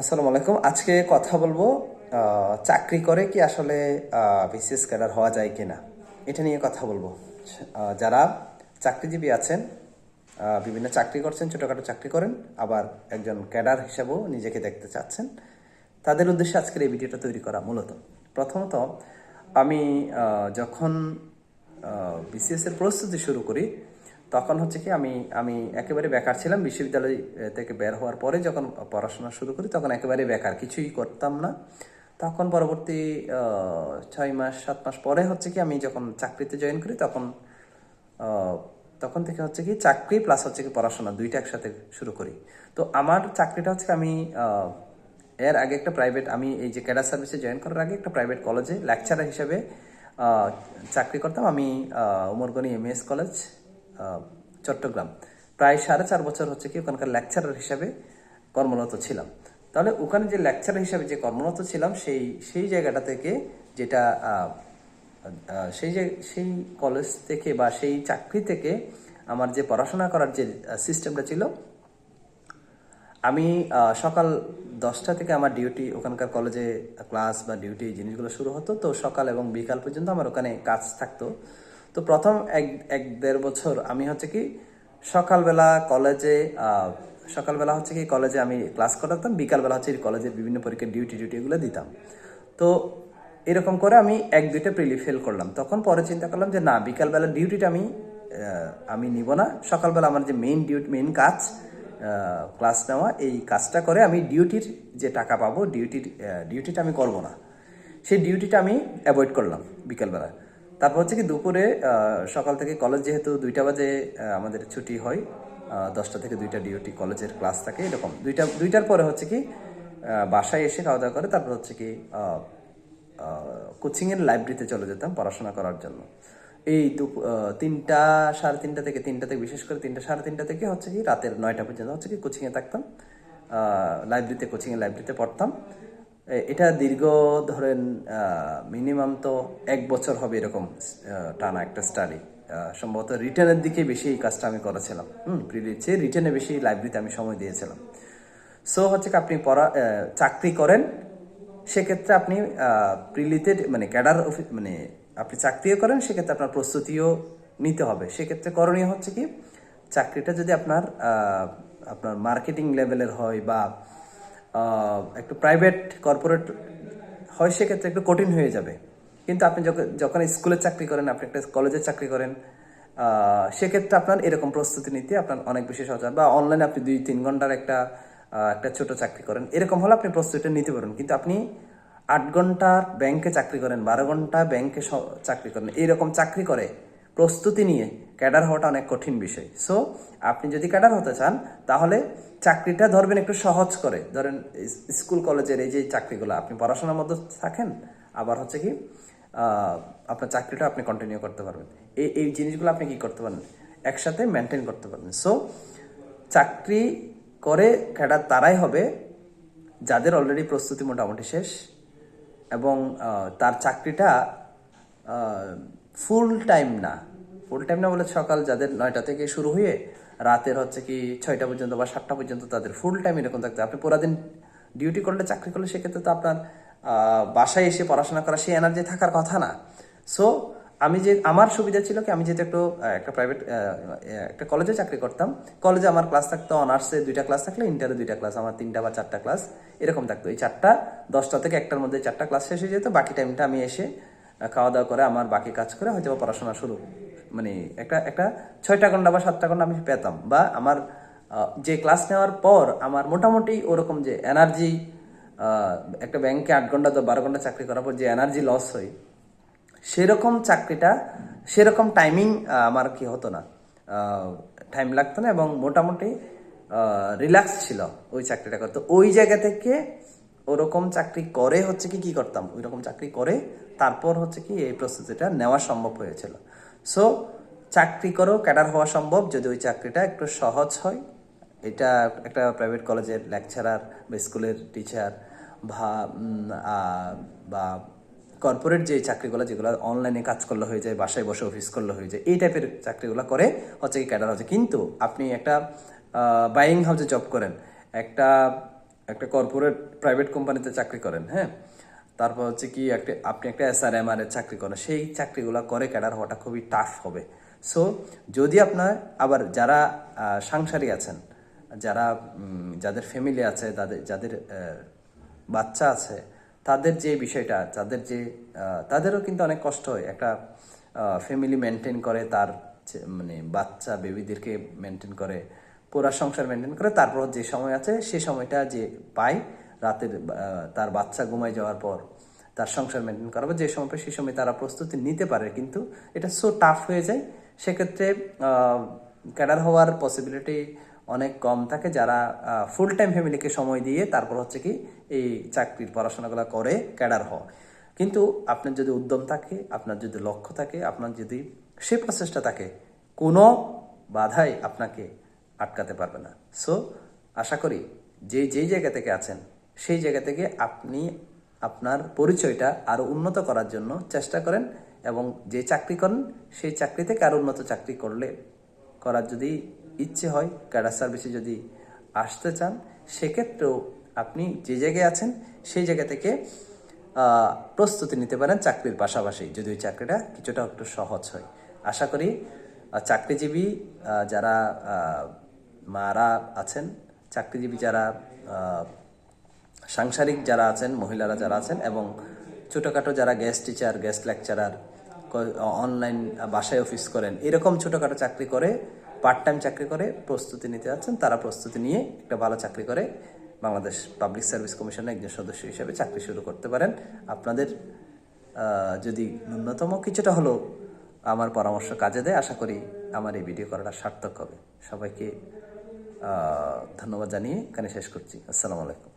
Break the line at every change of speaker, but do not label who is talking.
আসসালামু আলাইকুম। আজকে কথা বলব চাকরি করে কি আসলে বিসিএস ক্যাডার হওয়া যায় কিনা? এটা নিয়ে কথা বলব। যারা চাকরিজীবী আছেন বিভিন্ন চাকরি করছেন, ছোটোখাটো চাকরি করেন, আবার একজন ক্যাডার হিসাবেও নিজেকে দেখতে চাচ্ছেন, তাদের উদ্দেশ্যে আজকের এই ভিডিওটা তৈরি করা মূলত। প্রথমত, আমি যখন বিসিএস এর প্রস্তুতি শুরু করি তখন হচ্ছে কি আমি আমি একেবারে বেকার ছিলাম। বিশ্ববিদ্যালয় থেকে বের হওয়ার পরে যখন পড়াশোনা শুরু করি তখন একেবারে বেকার কিছুই করতাম না। তখন পরবর্তী ছয় মাস সাত মাস পরে হচ্ছে কি আমি যখন চাকরিতে জয়েন করি তখন তখন থেকে হচ্ছে কি চাকরি প্লাস হচ্ছে কি পড়াশোনা দুইটা একসাথে শুরু করি। তো আমার চাকরিটা হচ্ছে আমি এর আগে একটা প্রাইভেট আমি এই যে ক্যাডার সার্ভিসে জয়েন করার আগে একটা প্রাইভেট কলেজে লেকচারার হিসেবে চাকরি করতাম। আমি উমরগনি এমএস কলেজ আহ, চট্টগ্রাম। প্রায় সাড়ে চার বছর হচ্ছে কি ওখানকার লেকচারার হিসাবে কর্মরত ছিলাম। তাহলে ওখানে যে লেকচারার হিসাবে যে কর্মরত ছিলাম, সেই সেই জায়গাটা থেকে যেটা সেই যে, সেই কলেজ থেকে বা সেই চাকরি থেকে আমার যে পড়াশোনা করার যে সিস্টেমটা ছিল, আমি সকাল দশটা থেকে আমার ডিউটি ওখানকার কলেজে ক্লাস বা ডিউটি জিনিসগুলো শুরু হতো। তো সকাল এবং বিকাল পর্যন্ত আমার ওখানে কাজ থাকতো। তো প্রথম এক এক দেড় বছর আমি হচ্ছে কি সকালবেলা কলেজে সকালবেলা হচ্ছে কি কলেজে আমি ক্লাস করাতাম, বিকালবেলা হচ্ছে কলেজের বিভিন্ন পরীক্ষার ডিউটি ডিউটি এগুলো দিতাম। তো এরকম করে আমি এক, দুইটা প্রিলি ফেল করলাম। তখন পরে চিন্তা করলাম যে না, বিকালবেলা ডিউটিটা আমি আমি নিব না। সকালবেলা আমার যে মেইন ডিউটি মেইন কাজ ক্লাস নেওয়া, এই কাজটা করে আমি ডিউটির যে টাকা পাবো ডিউটির ডিউটিটা আমি করব না। সেই ডিউটিটা আমি অ্যাভয়েড করলাম বিকালবেলা। তারপর হচ্ছে কি দুপুরে সকাল থেকে কলেজ যেহেতু দুইটা বাজে আমাদের ছুটি হয় দশটা থেকে দুইটা ডিউটি কলেজের ক্লাস থাকে, এরকম। দুইটা, দুইটার পরে হচ্ছে কি বাসায় এসে খাওয়া দাওয়া করে, তারপর হচ্ছে কি কোচিংয়ের লাইব্রেরিতে চলে যেতাম পড়াশোনা করার জন্য। এই দু- তিনটা, সাড়ে তিনটা থেকে তিনটা থেকে, বিশেষ করে তিনটা, সাড়ে তিনটা থেকে হচ্ছে কি, রাতের নয়টা পর্যন্ত হচ্ছে কি কোচিংয়ে থাকতাম। লাইব্রেরিতে কোচিংয়ে লাইব্রেরিতে পড়তাম। এটা দীর্ঘ ধরেন মিনিমাম তো এক বছর হবে এরকম টানা একটা স্টাডি সম্ভবত রিটার্নের দিকে বেশি এই কাজটা আমি করেছিলাম। হুম প্রিলির চেয়ে রিটার্নে বেশি লাইব্রেরিতে আমি সময় দিয়েছিলাম। সো হচ্ছে আপনি পড়া চাকরি করেন, সেক্ষেত্রে আপনি প্রিলিতে মানে ক্যাডার অফিস মানে আপনি চাকরিও করেন, সেক্ষেত্রে আপনার প্রস্তুতিও নিতে হবে। সেক্ষেত্রে করণীয় হচ্ছে কি, চাকরিটা যদি আপনার আপনার মার্কেটিং লেভেলের হয় বা একটু প্রাইভেট কর্পোরেট হয় সেক্ষেত্রে একটু কঠিন হয়ে যাবে। কিন্তু আপনি যখন স্কুলে চাকরি করেন, আপনি একটা কলেজে চাকরি করেন সেক্ষেত্রে আপনার এরকম প্রস্তুতি নিতে আপনার অনেক বেশি সহজ বা অনলাইনে আপনি দুই, তিন ঘণ্টার একটা একটা ছোট চাকরি করেন, এরকম হলে আপনি প্রস্তুতিটা নিতে পারেন কিন্তু আপনি আট ঘণ্টা ব্যাংকে চাকরি করেন, বারো ঘণ্টা ব্যাংকে চাকরি করেন, এইরকম চাকরি করে প্রস্তুতি নিয়ে ক্যাডার হওয়াটা অনেক কঠিন বিষয়। সো আপনি যদি ক্যাডার হতে চান, তাহলে চাকরিটা ধরবেন একটু সহজ করে। ধরেন স্কুল কলেজের এই যে চাকরিগুলো, আপনি পড়াশোনার মধ্যে থাকেন, আবার হচ্ছে কি আপনার চাকরিটা আপনি কন্টিনিউ করতে পারবেন। এই এই জিনিসগুলো আপনি কি করতে পারবেন একসাথে মেনটেন করতে পারবেন। সো চাকরি করে ক্যাডার তারাই হবে যাদের অলরেডি প্রস্তুতি মোটামুটি শেষ এবং তার চাকরিটা ফুল টাইম না। ফুল টাইম না বলে সকাল যাদের নয়টা থেকে শুরু হয়ে রাতের হচ্ছে কি ছয়টা পর্যন্ত বা সাতটা পর্যন্ত তাদের ফুল টাইম এরকম থাকতে আপনি পুরা দিন ডিউটি করলে, চাকরি করলে সেক্ষেত্রে তো আপনার বাসায় এসে পড়াশোনা করা সেই এনার্জি থাকার কথা না। সো আমি যে, আমার সুবিধা ছিল কি, আমি যেহেতু একটু একটা প্রাইভেট একটা কলেজে চাকরি করতাম। কলেজে আমার ক্লাস থাকতো অনার্সে দুইটা ক্লাস থাকলে ইন্টারে দুইটা ক্লাস আমার তিনটা বা চারটা ক্লাস এরকম থাকতো। এই চারটা, দশটা থেকে একটার মধ্যে চারটা ক্লাস শেষ হয়ে যেত, বাকি টাইমটা আমি এসে খাওয়া দাওয়া করে আমার বাকি কাজ করে হয়তো বা পড়াশোনা শুরু। মানে একটা একটা ছয়টা ঘণ্টা বা সাতটা ঘণ্টা আমি পেতাম বা আমার যে ক্লাস নেওয়ার পর আমার মোটামুটি ওরকম যে এনার্জি একটা ব্যাংকে আট ঘণ্টা তো বারো ঘণ্টা চাকরি করার পর যে এনার্জি লস হয়, সেরকম চাকরিটা, সেরকম টাইমিং আমার কি হতো না। টাইম লাগতো না এবং মোটামুটি রিল্যাক্স ছিল ওই চাকরিটা করতে। ওই জায়গা থেকে ওরকম চাকরি করে হচ্ছে কি কি করতাম? ওই রকম চাকরি করে তারপর হচ্ছে কি, এই প্রস্তুতিটা নেওয়া সম্ভব হয়েছিল। সো চাকরি করেও ক্যাডার হওয়া সম্ভব। যদি ওই চাকরিটা একটু সহজ হয়, এটা একটা প্রাইভেট কলেজের লেকচারার বা স্কুলের টিচার বা বা কর্পোরেট যে চাকরিগুলো, যেগুলো অনলাইনে কাজ করলে হয়ে যায়, বাসায় বসে অফিস করলে হয়ে যায়, এই টাইপের চাকরিগুলো করে হচ্ছে কি ক্যাডার হচ্ছে। কিন্তু আপনি একটা বাইং হাউসে জব করেন, একটা একটা কর্পোরেট প্রাইভেট কোম্পানিতে চাকরি করেন হ্যাঁ? তারপর হচ্ছে কি, একটা, আপনি একটা এস আর এম আর এর চাকরি করেন, সেই চাকরিগুলো করে ক্যাডার হওয়াটা খুবই টাফ হবে। সো যদি আপনার, আবার যারা সাংসারিক আছেন, যারা যাদের ফ্যামিলি আছে, তাদের, যাদের বাচ্চা আছে, তাদের যে বিষয়টা, তাদের যে তাদেরও কিন্তু অনেক কষ্ট হয়। একটা ফ্যামিলি মেনটেন করে, তার মানে বাচ্চা বেবিদেরকে মেনটেন করে। পুরা সংসার মেনটেন করে, তারপর যে সময় আছে, সে সময়টা যে পায় রাতের তার বাচ্চা ঘুমায় যাওয়ার পর তার সংসার মেনটেন করাবে, যে সময় পায় সেই সময় তারা প্রস্তুতি নিতে পারে, কিন্তু এটা সো টাফ হয়ে যায়। সেক্ষেত্রে ক্যাডার হওয়ার পসিবিলিটি অনেক কম থাকে যারা ফুল টাইম ফ্যামিলিকে সময় দিয়ে তারপর হচ্ছে কি এই চাকরির পড়াশোনাগুলো করে ক্যাডার হওয়া। কিন্তু আপনার যদি উদ্যম থাকে, আপনার যদি লক্ষ্য থাকে, আপনার যদি সে প্রচেষ্টা থাকে, কোনো বাধাই আপনাকে আটকাতে পারবে না। সো আশা করি যে যেই জায়গা থেকে আছেন, সেই জায়গা থেকে আপনি আপনার পরিচয়টা আরও উন্নত করার জন্য চেষ্টা করেন এবং যে চাকরি করেন, সেই চাকরি থেকে আরও উন্নত চাকরি করলে, করার যদি ইচ্ছে হয় ক্যাডার সার্ভিসে যদি আসতে চান, সেক্ষেত্রেও আপনি যে জায়গায় আছেন, সেই জায়গা থেকে প্রস্তুতি নিতে পারেন চাকরির পাশাপাশি, যদি ওই চাকরিটা কিছুটা একটু সহজ হয়। আশা করি চাকরিজীবী যারা মারা আছেন, চাকরিজীবী যারা সাংসারিক যারা আছেন, মহিলারা যারা আছেন এবং ছোটোখাটো যারা guest teacher guest lecturer online বাসায় অফিস করেন, এরকম ছোটোখাটো চাকরি করে পার্ট টাইম চাকরি করে প্রস্তুতি নিতে যাচ্ছেন, তারা প্রস্তুতি নিয়ে একটা ভালো চাকরি করে বাংলাদেশ পাবলিক সার্ভিস কমিশনের একজন সদস্য হিসেবে চাকরি শুরু করতে পারেন। আপনাদের যদি ন্যূনতম কিছুটা হলেও আমার পরামর্শ কাজে দেয়, আশা করি আমার এই ভিডিও করাটা সার্থক হবে। সবাইকে ধন্যবাদ জানিয়ে এখানে শেষ করছি। আসসালামু আলাইকুম।